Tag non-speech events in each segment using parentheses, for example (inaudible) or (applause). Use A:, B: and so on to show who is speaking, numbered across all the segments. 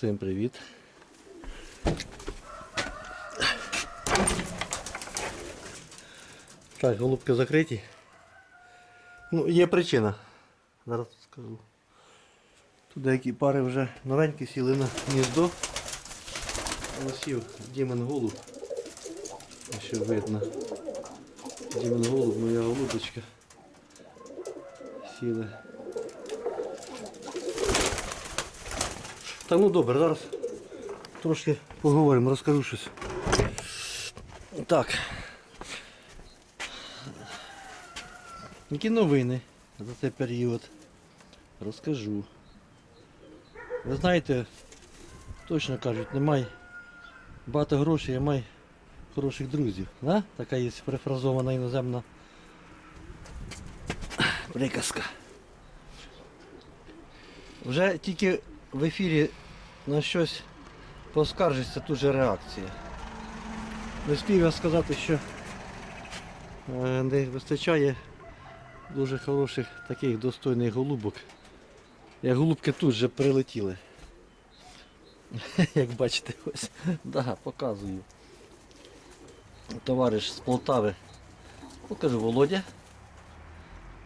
A: Всім привіт. Так, голубки закриті. Ну, є причина. Зараз скажу. Тут деякі пари вже новенькі сіли на гніздо. Насів Дімен голуб. Що видно. Дімен голуб, моя голубочка. Сіли. Та ну добре, зараз трошки поговоримо, розкажу щось. Так. Які новини за цей період? Розкажу. Ви знаєте, точно кажуть, немає багато грошей, а май хороших друзів. Да? Така є перефразована іноземна приказка. Вже тільки в ефірі на щось поскаржиться, тут же реакція. Не спів я сказати, що е, не вистачає дуже хороших таких достойних голубок. Як голубки тут же прилетіли. Як бачите, ось. Да, показую. Товариш з Полтави. Покажу Володя.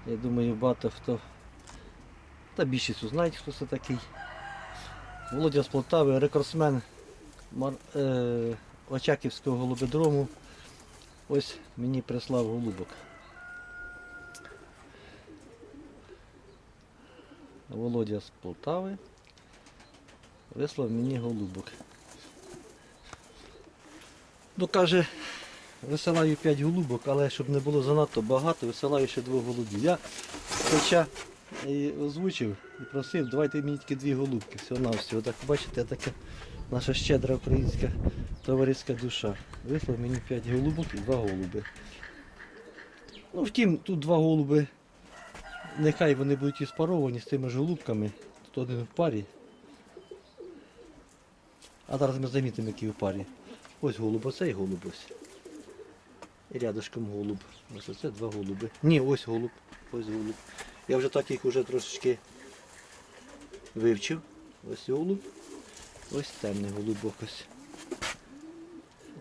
A: Я думаю, багато хто. Та більшість знають, хто це такий. Володя з Полтави, рекордсмен Мар... е... Очаківського голубодрому. Ось мені прислав голубок. Володя з Полтави вислав мені голубок. Ну каже, висилаю 5 голубок, але щоб не було занадто багато, висилаю ще двох голубів. Я хоча і озвучив і просив, давайте мені тільки дві голубки, всього на всього. Так бачите, така наша щедра українська товариська душа. Вислав мені 5 голубок і 2 голуби. Ну, втім, тут два голуби. Нехай вони будуть і спаровані з тими ж голубками. Тут один в парі. А зараз ми замітимо, який в парі. Ось голуб, оцей голуб ось. І рядышком голуб. Ось оце два голуби. Ні, ось голуб. Ось голуб. Я вже так їх уже трошечки вивчив. Ось голуб. Ось темний голубок ось.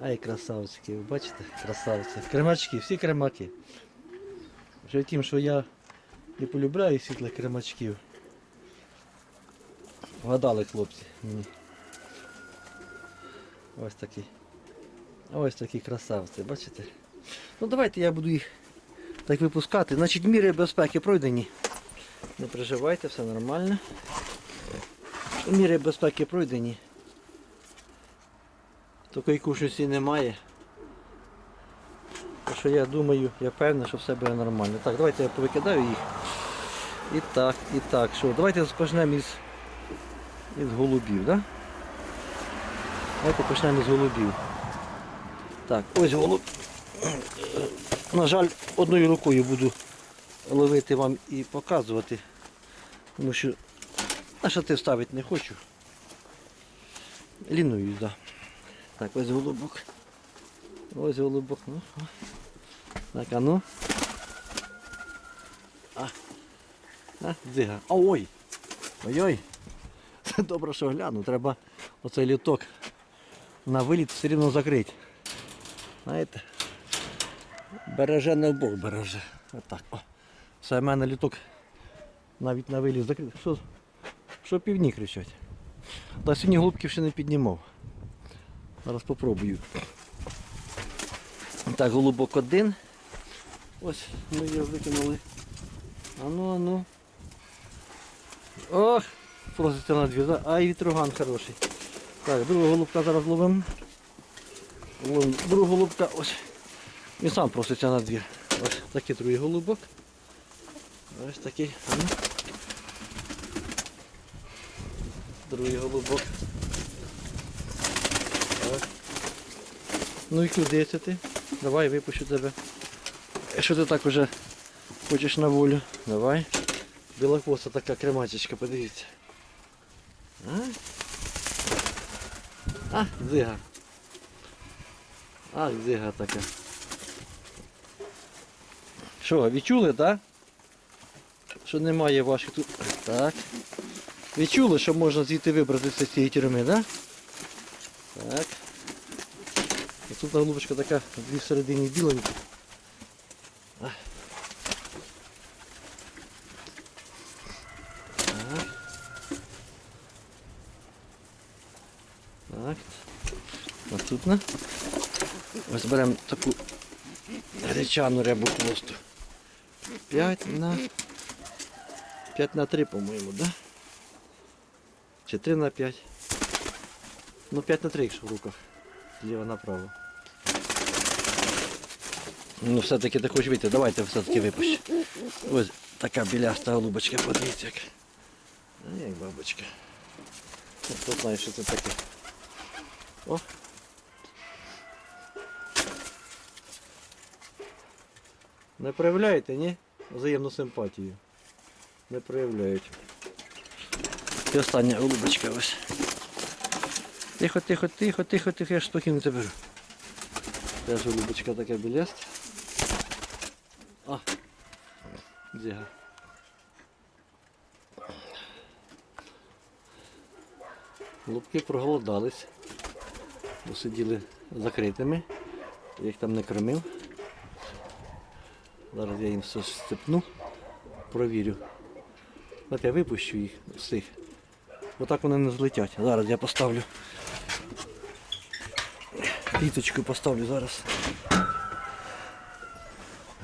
A: Ай, красавчики, ви бачите? Красавці. Кремачки, всі кремаки. Вже тим, що я не полюбляю світлих кремачків. Вгадали хлопці мені. Ось такі. Ось такі красавці, бачите? Ну давайте я буду їх так випускати. Значить, міри безпеки пройдені. Не переживайте, все нормально. Міри безпеки пройдені. Такої кушності немає. Так що я думаю, я певний, що все буде нормально. Так, давайте я повикидаю їх. І так, і так. Що, давайте почнемо із, із голубів, да? Давайте почнемо із голубів. Так, ось голуб. На жаль, одною рукою буду ловити вам і показувати. Тому що на шати вставити не хочу. Лінуюсь. Да. Так, ось голубок. Ось голубок. Ну. Так, а ну. А. А, дзига. А, ой! Ой-ой! (laughs) Добре, що гляну. Треба оцей літок на виліт все рівно закрити. Знаєте? Береже не Бог береже. Отак. О. Все, в мене літок навіть на виліт закритий. Що, що півні кричать? Та сьогодні голубків ще не піднімав. Зараз спробую. Так, голубок один. Ось ми його викинули. Ану, ану. Ох, проситься на дві. да? А і вітруган хороший. Так, другого голубка зараз ловимо. Ловимо другого голубка. Ось. Він сам проситься на двір. Ось такий другий голубок. Ось такий. Другий голубок. Так. Ну і куди це ти? Давай випущу тебе. Якщо ти так уже хочеш на волю, давай. Білохвоста така кремачечка, подивіться. А? А, дзига. А, дзига така. Що, відчули, так? Що немає ваших тут. Так. Відчули, що можна звідти вибратися з цієї тюрми, так? Так. І тут голубочка така дві всередині біленькі. Так. Так. Наступна. Ось беремо таку гречану рябу хвосту. 5 на 5 на 3, по-моєму, да? Чи 3 на 5? Ну 5 на 3, якщо в руках. Зліва направо. Ну все-таки ти хочеш вийти, давайте все-таки випущу. Ось така біляста голубочка, подивіться як. А як бабочка. Ну, Хто знає, що це таке. О! Не проявляєте, ні? Взаємну симпатію. Не проявляють. І остання голубочка ось. Тихо, тихо, тихо, тихо, тихо, я ж спокійно тебе. Теж голубочка така біляста. А, дзяга. Голубки проголодались, бо сиділи закритими, їх там не кормив. Зараз я їм все степну, провірю. От я випущу їх всіх. Отак вони не злетять. Зараз я поставлю. Піточку поставлю зараз.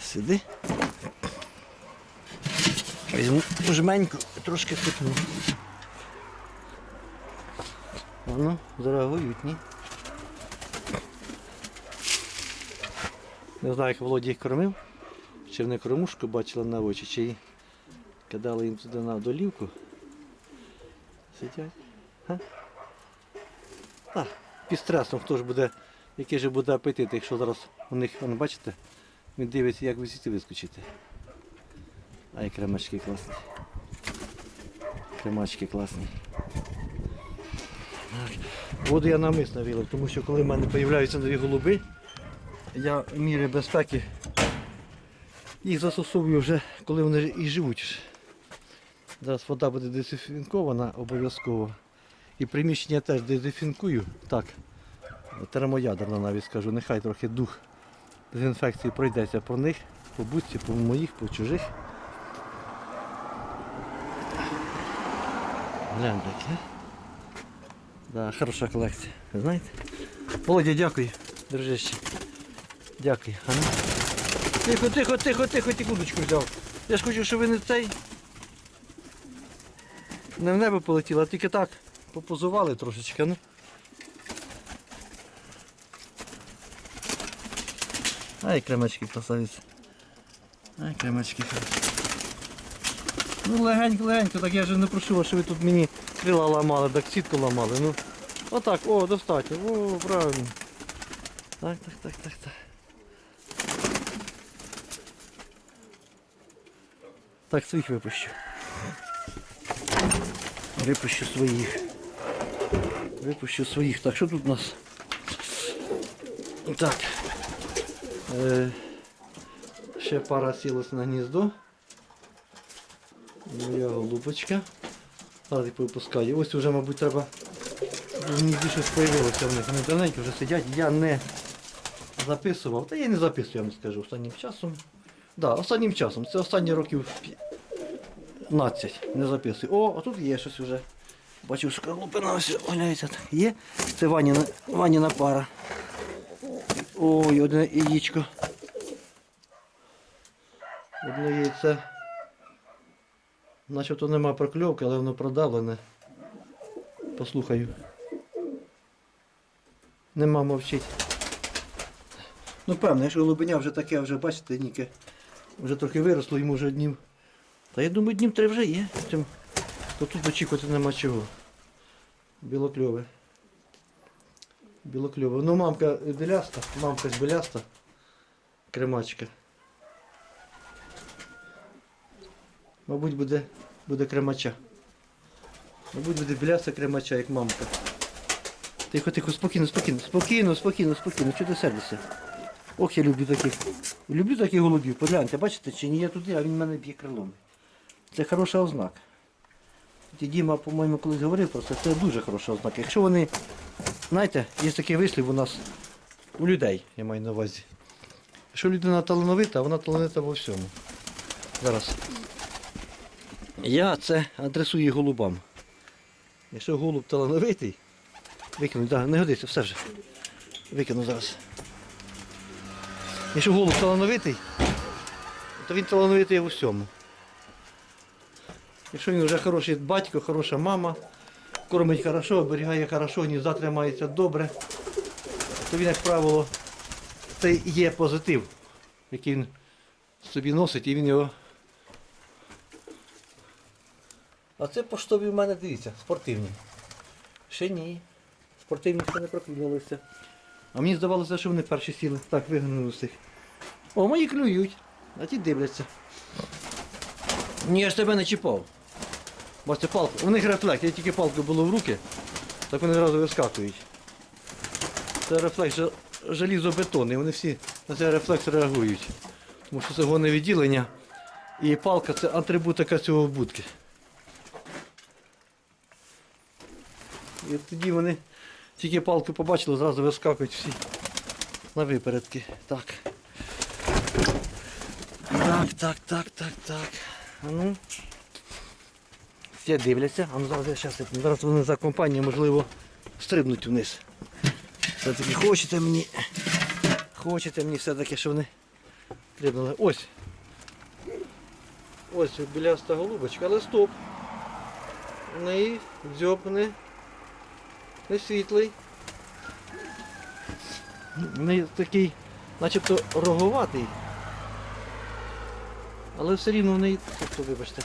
A: Сюди. Візьму жменьку, трошки степну. Воно зареагують, ні? Не знаю, як Володя їх кормив. Вони кормушку бачили на очі, чи кидали їм туди на долівку. Сидять. Га? А, під стресом хто ж буде, який же буде апетит, якщо зараз у них, вон, бачите, він дивиться, як ви звідси вискочите. Ай, кремачки класні. Кремачки класні. Воду я навмисно вілив, тому що коли в мене з'являються нові голуби, я міри безпеки їх застосовую вже, коли вони і живуть. Зараз вода буде дезінфікована обов'язково. І приміщення теж дезінфікую. Так, термоядерно навіть скажу, нехай трохи дух дезінфекції пройдеться по них, по будці, по моїх, по чужих. Гляньте. Да, хороша колекція, знаєте? Володя, дякую, дружище. Дякую. Тихо, тихо, тихо, тихо, ти кудочку взяв. Я ж хочу, щоб ви не цей. Не в небо полетіло, а тільки так попозували трошечки, ну. Ай, кремачки красавиці. Ай, кремачки. Ну легенько, легенько, так я ж не прошу вас, що ви тут мені крила ламали, так сітку ламали. Ну. Отак, о, достатньо, о, правильно. Так, так, так, так, так. Так, своїх випущу. Випущу своїх. Випущу своїх. Так, що тут у нас? Так. Е, ще пара сілась на гніздо. Моя голубочка. Зараз їх випускаю. Ось вже, мабуть, треба. В гнізді щось з'явилося в них. Вони давненько вже сидять. Я не записував. Та я не записую, я вам скажу, останнім часом. Да, останнім часом. Це останні років 15. Не записую. О, а тут є щось вже. Бачив, що лупина ось валяється. Є. Це Ваніна, Ваніна пара. Ой, одне яєчко. Одне яйце. Начебто нема прокльовки, але воно продавлене. Послухаю. Нема мовчить. Ну певне, що голубеня вже таке, вже бачите, ніке. Вже трохи виросло, йому вже днів. Та я думаю, днів три вже є. То тут очікувати нема чого. Білокльове. Білокльове. Ну мамка біляста, мамка ж біляста. Кремачка. Мабуть, буде, буде кремача. Мабуть, буде біляста кремача, як мамка. Тихо, тихо, спокійно, спокійно, спокійно, спокійно, спокійно. Чого ти сердишся? Ох, я люблю таких. Люблю таких голубів. Погляньте, бачите, чи ні я туди, а він мене б'є крилом. Це хороша ознака. Діма, по-моєму, колись говорив про це, це дуже хороша ознака. Якщо вони, знаєте, є такий вислів у нас, у людей, я маю на увазі. Якщо людина талановита, вона талановита во всьому. Зараз. Я це адресую голубам. Якщо голуб талановитий, викину, да, не годиться, все вже. Викину зараз. Якщо голуб талановитий, то він талановитий в усьому. Якщо він вже хороший батько, хороша мама, кормить хорошо, оберігає хорошо, гнізда тримається добре, то він, як правило, це є позитив, який він собі носить і він його. А це поштові в мене, дивіться, спортивні. Ще ні. Спортивні ще не проклюнулися. А мені здавалося, що вони перші сіли. Так, вигнали всіх. О, мої клюють, а ті дивляться. Ні, я ж тебе не чіпав. Бачите, палку. У них рефлекс, я тільки палку було в руки, так вони одразу вискакують. Це рефлекс желізобетонний, вони всі на цей рефлекс реагують. Тому що це гонне відділення. І палка це атрибутика цього будки. І тоді вони тільки палку побачили, зразу вискакують всі на випередки. Так. Так, так, так, так, так. А ну. Всі дивляться, а ну зараз я щас, зараз вони за компанію, можливо, стрибнуть вниз. Все-таки хочете мені. Хочете мені все-таки, щоб вони стрибнули. Ось. Ось біляста голубочка, але стоп. В неї дзьоб не світлий. В неї такий, начебто роговатий. Але все рівно в неї, тобто, вибачте,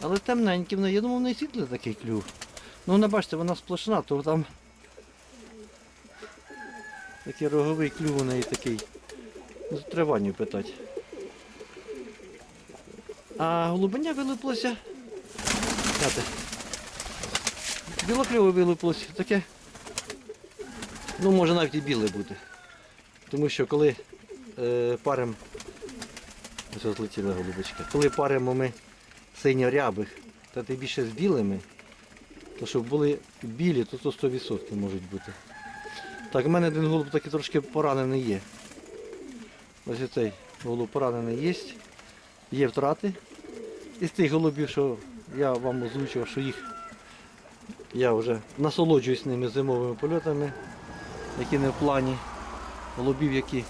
A: але темненький в неї, я думав, в неї світлий такий клюв. Ну вона бачите, вона сплошна, то там такий роговий клюв у неї такий. Ну, Треба питати. А голубеня вилупилося. Знаєте, білокльове вилупилося, таке. Ну, може навіть і біле бути. Тому що коли е, парим Ось от летіла голубочка. Коли паримо ми синьо-рябих, та ти більше з білими, то щоб були білі, то то 100% можуть бути. Так, в мене один голуб такий трошки поранений є. Ось цей голуб поранений є. Є втрати. Із тих голубів, що я вам озвучував, що їх я вже насолоджуюсь ними зимовими польотами, які не в плані. Голубів, які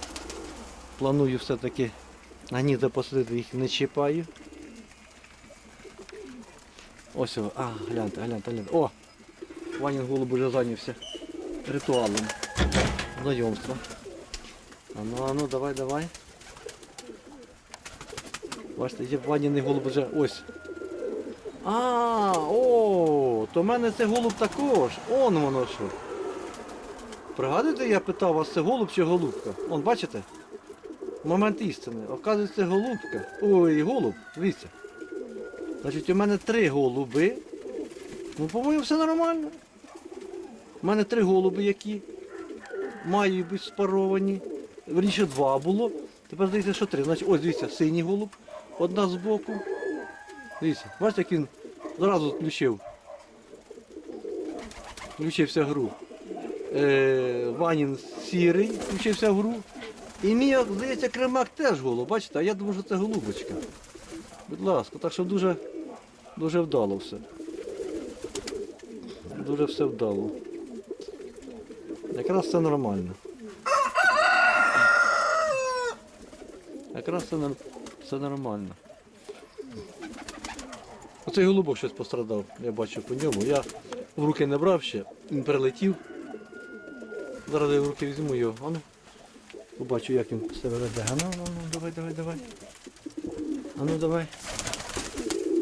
A: планую все-таки на гнізда посадити їх не чіпаю. Ось о, а, гляньте, гляньте, гляньте. О! Ванін голуб уже зайнявся ритуалом знайомства. А ну, а ну, давай, давай. Бачите, є Ваніний голуб вже ось. А, о, то в мене це голуб також. Он воно що. Пригадуєте, я питав вас, це голуб чи голубка? Он, бачите? Момент істини. Оказується, голубка. Ой, голуб, дивіться. Значить, у мене три голуби. Ну, по-моєму, все нормально. У мене три голуби, які мають бути спаровані. Верніше два було. Тепер здається, що три. Значить, ось дивіться, синій голуб, одна з боку. Дивіться, бачите, як він зразу включив. Включився гру. Е, Ванін сірий, включився гру. І мій, здається, кремак теж голуб, бачите, а я думаю, що це голубочка. Будь ласка, так що дуже, дуже вдало все. Дуже все вдало. Якраз все нормально. Якраз нор- все нормально. Оцей голубок щось пострадав, я бачу по ньому. Я в руки не брав ще, він перелетів. Зараз я в руки візьму його. А. Побачу, як він себе веде. А ну, давай, давай, давай. А ну давай.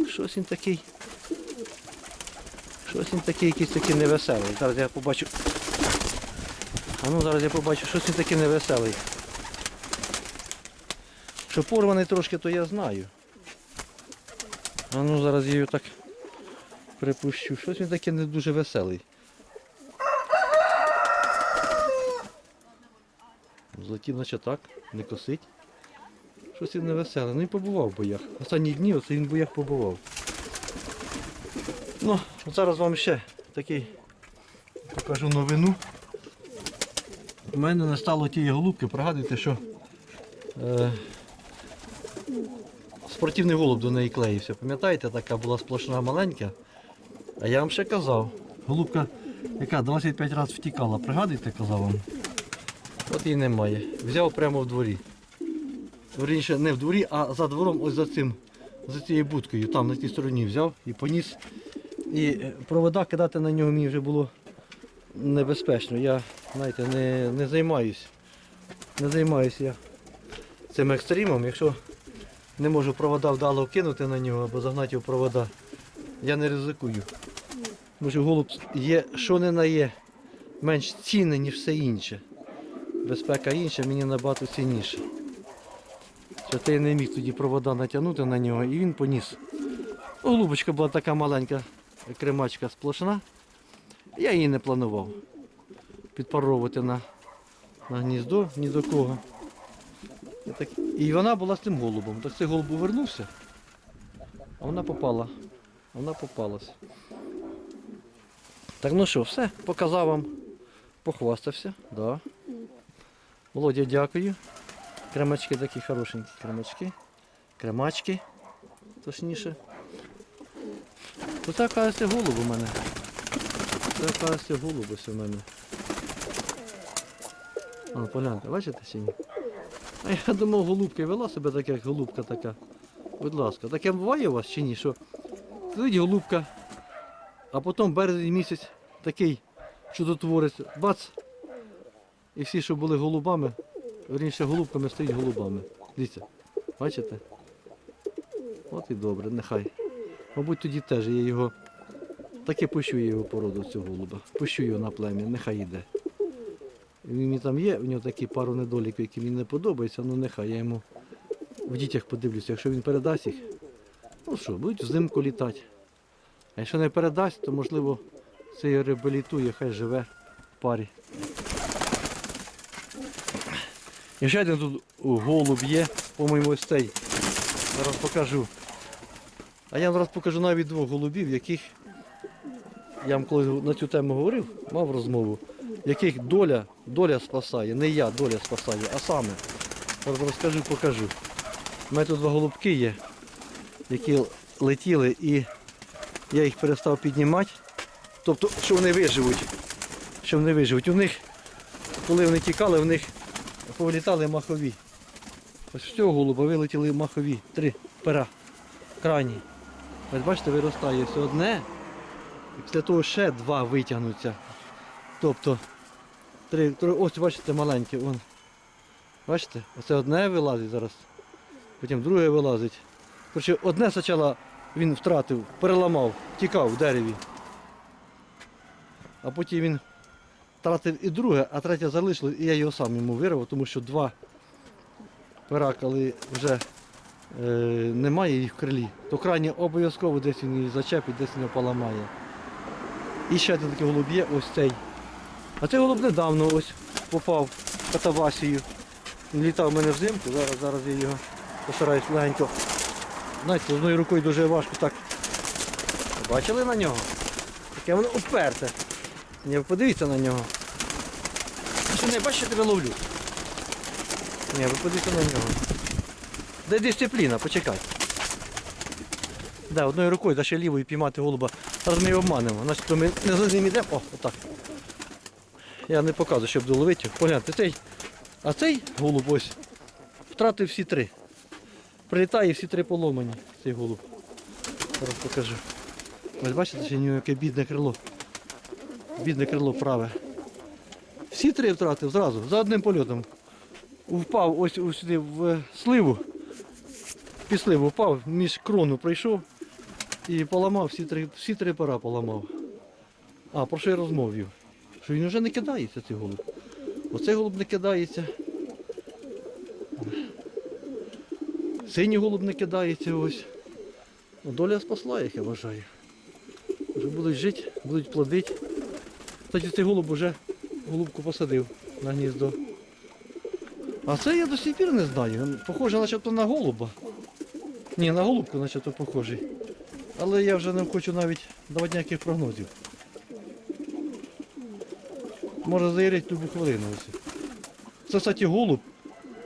A: Щось він такий. Щось він такий якийсь такий невеселий. Зараз я побачу. А ну зараз я побачу, щось він такий невеселий. Що порваний трошки, то я знаю. А ну зараз я його так припущу. Щось він такий не дуже веселий. Злетів, наче так, не косить. Щось він невеселе. Ну і побував в боях. Останні дні оце він в боях побував. Ну, зараз вам ще такий покажу новину. У мене не стало тієї голубки, пригадуйте, що е, спортивний голуб до неї клеївся. Пам'ятаєте, така була сплошна маленька. А я вам ще казав, голубка, яка 25 разів втікала, пригадуєте, казав вам. От її немає. Взяв прямо в дворі. Вірніше, не в дворі, а за двором, ось за цим, за цією будкою, там на тій стороні взяв і поніс. І е, провода кидати на нього мені вже було небезпечно. Я, знаєте, не, не займаюсь. Не займаюсь я цим екстримом. Якщо не можу провода вдало кинути на нього або загнати в провода, я не ризикую. Тому що голуб є, що не на є, менш цінне, ніж все інше. Безпека інша, мені набагато цінніше. Що ти не міг тоді провода натягнути на нього і він поніс. Голубочка була така маленька кремачка сплошна. Я її не планував підпаровувати на, на гніздо, ні до кого. Я так... І вона була з тим голубом. Так цей голуб повернувся, а вона попала. Вона попалась. Так ну що, все, показав вам, похвастався. Да. Володя, дякую. Кремачки такі хорошенькі кремачки. Кремачки, точніше. То це, кажеться, голуб у мене. Це, кажеться, голуб ось у мене. А, ну, погляньте, бачите чи ні? А я думав, голубка вела себе так, як голубка така. Будь ласка, таке буває у вас чи ні? Що сидить голубка, а потім березень місяць такий чудотворець, бац! І всі, що були голубами, верніше голубками стоять голубами. Дивіться, бачите? От і добре, нехай. Мабуть, тоді теж я його. Таки пущу я його породу цього голуба. Пущу його на плем'я, нехай йде. Він там є, у нього такі пару недоліків, які мені не подобаються, ну нехай я йому в дітях подивлюся. Якщо він передасть їх, ну що, будуть взимку літати. А якщо не передасть, то можливо це і реабілітує, хай живе в парі. І ще один тут голуб є, по-моєму, ось цей. Зараз покажу. А я зараз покажу навіть двох голубів, яких я вам коли на цю тему говорив, мав розмову, яких доля, доля спасає, не я доля спасає, а саме. Зараз розкажу, покажу. У мене тут два голубки є, які летіли і я їх перестав піднімати. Тобто, що вони виживуть. Що вони виживуть. У них, коли вони тікали, в них повилітали махові. Ось з цього голуба вилетіли махові. Три пера. Крайні. Ось бачите, виростає все одне. І після того ще два витягнуться. Тобто, три, три ось бачите маленькі. Вон. Бачите? Оце одне вилазить зараз. Потім друге вилазить. Коротше, одне спочатку він втратив, переламав, тікав в дереві. А потім він втратив і друге, а третє залишилось, і я його сам йому вирвав, тому що два пера, коли вже е, немає їх в крилі, то крайні обов'язково десь він її зачепить, десь він його поламає. І ще один такий голуб є, ось цей. А цей голуб недавно ось попав в катавасію. Він літав у мене взимку, зараз, зараз я його постараюсь легенько. Знаєте, одною рукою дуже важко так. Бачили на нього? Таке воно уперте. Ви подивіться на нього. Що не бачите, тебе ловлю? Ні, ви подивіться на нього. Де дисципліна, почекай. Да, одною рукою, да ще лівою піймати голуба. Зараз ми його обманемо. Значить, то ми не за ним йдемо. О, отак. Я не показую, щоб доловити. Погляньте, цей. А цей голуб ось втратив всі три. Прилітає всі три поломані, цей голуб. Зараз покажу. Ось бачите, що нього яке бідне крило. Бідне крило праве. Всі три втратив зразу, за одним польотом. Впав ось сюди в сливу. Під сливу впав, між крону прийшов і поламав всі три, всі три пора поламав. А, про що я розмовив? Що він вже не кидається, цей голуб. Оцей голуб не кидається. Синій голуб не кидається ось. Ну, Доля спасла їх, я вважаю. Вже будуть жити, будуть плодити. Кстати, цей голуб вже голубку посадив на гніздо. А це я до сих пір не знаю. Він похожий начебто на голуба. Ні, на голубку начебто похожий. Але я вже не хочу навіть давати ніяких прогнозів. Може заявити любу хвилину. Ось. Це, кстати, голуб.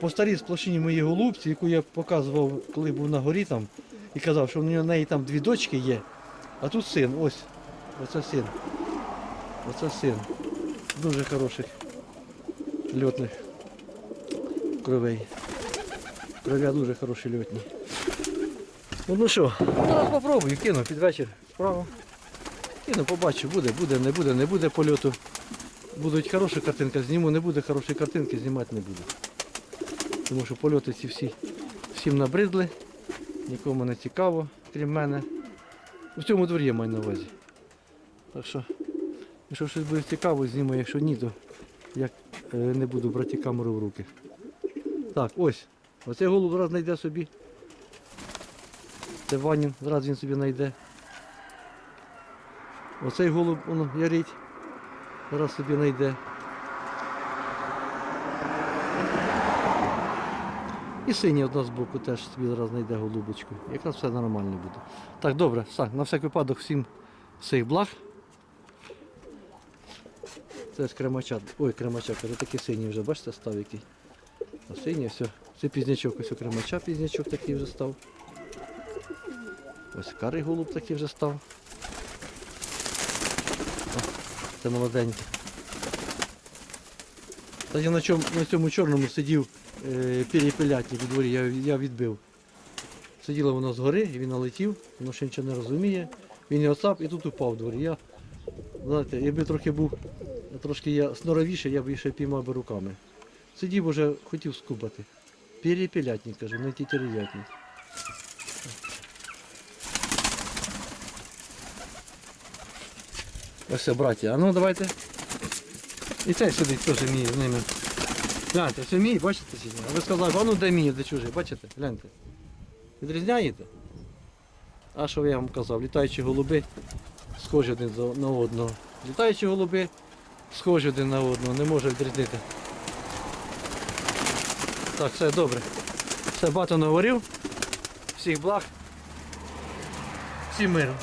A: По старій сплошині моїй голубці, яку я показував, коли був на горі там, і казав, що в неї там дві дочки є, а тут син, ось. Оце син. Оце син. Дуже хороших льотних кровей. Кров'я дуже хороші льотні. Ну, ну що, зараз попробую, кину під вечір справа. Кину, побачу, буде, буде, не буде, не буде польоту. Будуть хороші картинки, зніму, не буде хорошої картинки, знімати не буду. Тому що польоти ці всі всім набридли, нікому не цікаво, крім мене. У цьому дворі я маю на увазі. Так що, якщо щось буде цікаво, зніму, якщо ні, то я е, не буду брати камеру в руки. Так, ось. Оцей голуб зараз знайде собі. Це Ванін, зараз він собі знайде. Оцей голуб, воно, ярить. Зараз собі знайде. І синій одна з боку теж собі зараз знайде голубочку. Якраз все нормально буде. Так, добре, все, на всяк випадок всім всіх благ. Це ж кремача. Ой, кремача, це такий синій вже, бачите, став який. А синій, все. Це пізнячок, ось у кремача пізнячок такий вже став. Ось карий голуб такий вже став. О, це молоденький. Та я на, чому, на цьому чорному сидів е, перепелятник у дворі, я, я відбив. Сиділо воно згори, і він налетів, воно ще нічого не розуміє. Він його цап і тут упав у дворі. Я, знаєте, якби трохи був трошки я сноровіше, я б ще піймав би руками. Сидів уже, хотів скубати. Перепелятник, кажу, не тітерятник. Ось браття, а ну давайте. І цей сидить теж мій з ними. Гляньте, все мій, бачите сьогодні? А ви сказали, а ну де мій, де чужий, бачите? Гляньте. Відрізняєте? А що я вам казав? Літаючі голуби схожі один на одного. Літаючі голуби схожі один на одного, не може відрізнити. Так, все добре. Все багато наговорив. Всіх благ. Всім миру.